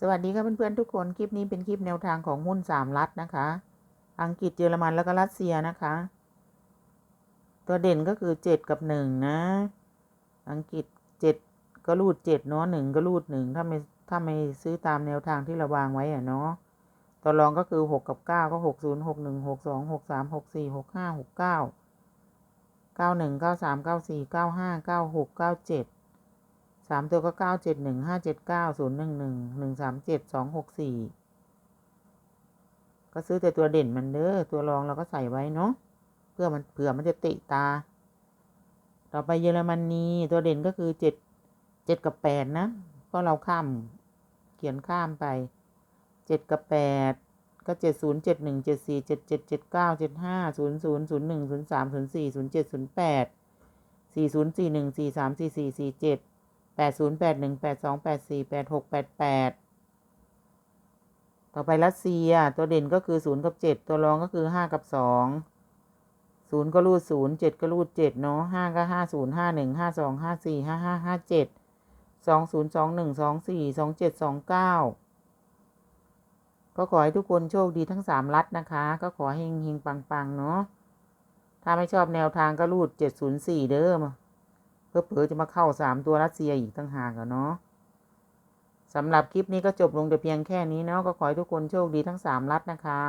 สวัสดีค่ะเพื่อนๆทุกคน คลิปนี้เป็นคลิปแนวทางของหุ้นสามรัฐนะคะ อังกฤษเยอรมันแล้วก็รัสเซียนะคะ ตัวเด่นก็คือเจ็ดกับหนึ่งนะ อังกฤษเจ็ดก็รูดเจ็ดเนาะหนึ่งก็รูดหนึ่งถ้าไม่ถ้าไม่ซื้อตามแนวทางที่เราวางไว้อะเนาะตัวรองก็คือหกกับเก้าก็หกศูนย์หกหนึ่งหกสองหกสามหกสี่หกห้าหกเก้าเก้าหนึ่งเก้าสามเก้าสี่เก้าห้าเก้าหกเก้าเจ็ด สามตัวก็เก้าเจ็ดหนึ่งห้าเจ็ดเก้าศูนย์หนึ่งหนึ่งหนึ่งสามเจ็ดสองหกสี่ก็ซื้อแต่ตัวเด่นมันเด้อตัวรองเราก็ใส่ไว้เนาะเพื่อมันเผื่อมันจะติตา ต่อไปเยอรมนนีตัวเด่นก็คือเจ็ดเจ็ดกับแปดนะเพราะเราข้ามเขียนข้ามไปเจ็ดกับแปดก็เจ็ดศูนย์เจ็ดหนึ่งเจ็ดสี่เจ็ดเจ็ดเจ็ดเก้าเจ็ดห้าศูนย์ศูนย์ศูนย์หนึ่งศูนย์สามศูนย์สี่ศูนย์เจ็ดศูนย์แปดสี่ศูนย์สี่หนึ่งสี่สามสี่สี่สี่เจ็ด ดศูนย์แปดหนึ่งแปดสองแปดสี่แปดหกแปดแปดต่อไปรัสเซียตัวเด่นก็คือศูนย์กับเจ็ดตัวรองก็คือห้ากับสองศูนย์ก็รูดศูนย์เจ็ดก็รูดเจ็ดเนาะห้าก็ห้าศูนย์ห้าหนึ่งห้าสองห้าสี่ห้าห้าห้าเจ็ดสองศูนย์สองหนึ่งสองสี่สองเจ็ดสองเก้าก็ขอให้ทุกคนโชคดีทั้งสามรัฐนะคะ ก็ขอให้เฮงๆปังเนาะถ้าไม่ชอบแนวทางก็รูดเจ็ดศูนย์สี่เด้อม เพื่อเผอจะมาเข้าสามตัวรัสเซียอีกตั้งหากอะเนาะสำหรับคลิปนี้ก็จบลงแต่เพียงแค่นี้เนาะก็ขอให้ทุกคนโชคดีทั้งสามรัฐนะคะ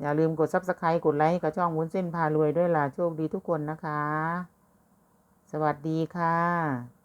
อย่าลืมกดซับสไครต์กดไลค์กับช่องวุ้นเส้นพารวยด้วยล่ะโชคดีทุกคนนะคะ สวัสดีค่ะ